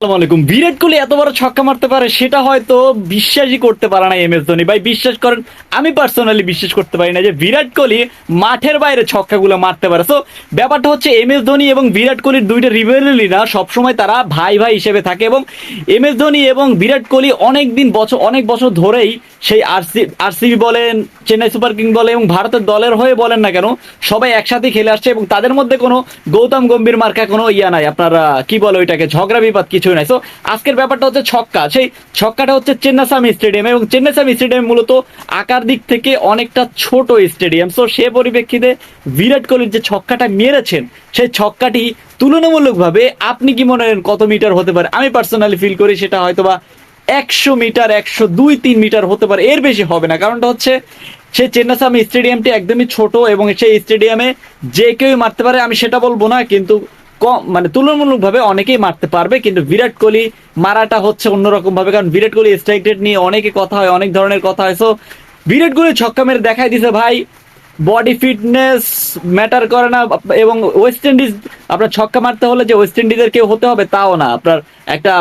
আলাইকুম। বিরাট কোহলি এত বড় ছক্কা মারতে পারে, সেটা হয়তো বিশ্বাসই করতে পারে না এম এস ধোনি। ভাই, বিশ্বাস করেন, আমি পার্সোনালি বিশ্বাস করতে পারি না যে বিরাট কোহলি মাঠের বাইরে ছক্কাগুলো মারতে পারে। সো ব্যাপারটা হচ্ছে এম এস ধোনি এবং বিরাট কোহলির দুইটা রিভেলি না সবসময় তারা ভাই ভাই হিসেবে থাকে এবং এম এস ধোনি এবং বিরাট কোহলি অনেক দিন বছর অনেক বছর ধরেই সেই আরসি আরসিবি বলেন, চেন্নাই সুপার কিং বলে এবং ভারতের দলের হয়ে বলেন না কেন, সবাই একসাথে খেলে আসছে এবং তাদের মধ্যে কোনো গৌতম গম্ভীর মার্কা কোনো ইয়া নাই। আপনারা কি বলে ওইটাকে? ঝগড়া বিবাদ কিছুই নাই। সো আজকের ব্যাপারটা হচ্ছে ছক্কা। সেই ছক্কাটা হচ্ছে চেন্নাসামি স্টেডিয়াম এবং চেন্নাসামি স্টেডিয়াম মূলত আকার দিক থেকে অনেকটা ছোট স্টেডিয়াম। সো সে পরিপ্রেক্ষিতে বিরাট কোহলির যে ছক্কাটা মেরেছেন, সেই ছক্কাটি তুলনামূলকভাবে আপনি কি মনে করেন কত মিটার হতে পারে? আমি পার্সোনালি ফিল করি সেটা হয়তোবা একশো মিটার, একশো দুই, তিন মিটার হতে পারে। এর বেশি হবে না, কারণটা হচ্ছে সেই চেন্নাসামি স্টেডিয়ামটি একদমই ছোট এবং সেই স্টেডিয়ামে যে কেউ মারতে পারে, আমি সেটা বলব না, কিন্তু কম মানে তুলনামূলকভাবে অনেকেই মারতে পারবে, কিন্তু বিরাট কোহলি মারাটা হচ্ছে অন্যরকম ভাবে কারণ বিরাট কোহলি স্ট্রাইক রেট নিয়ে অনেকে কথা হয়, অনেক ধরনের কথা হয়। সো বিরাট কোহলি ছক্কা মেরে দেখাই দিছে, ভাই। বডি ফিটনেস ম্যাটার করে না, এবং ওয়েস্ট ইন্ডিজ আপনার ছক্কা মারতে হলে যে ওয়েস্ট ইন্ডিজের কেউ হতে হবে, তাও না। আপনার একটা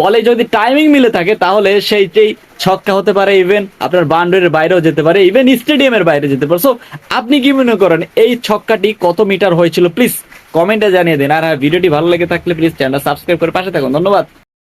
বলে যদি টাইমিং মিলে থাকে, তাহলে সেই যেই ছক্কা হতে পারে ইভেন আপনার বাউন্ডারির বাইরেও যেতে পারে ইভেন স্টেডিয়ামের বাইরে যেতে পারে। সো আপনি কি মনে করেন, এই ছক্কাটি কত মিটার হয়েছিল? প্লিজ কমেন্টে জানিয়ে দিন। আর হ্যাঁ ভিডিওটি ভালো লেগে থাকলে প্লিজ চ্যানেল সাবস্ক্রাইব করে পাশে থাকুন। ধন্যবাদ।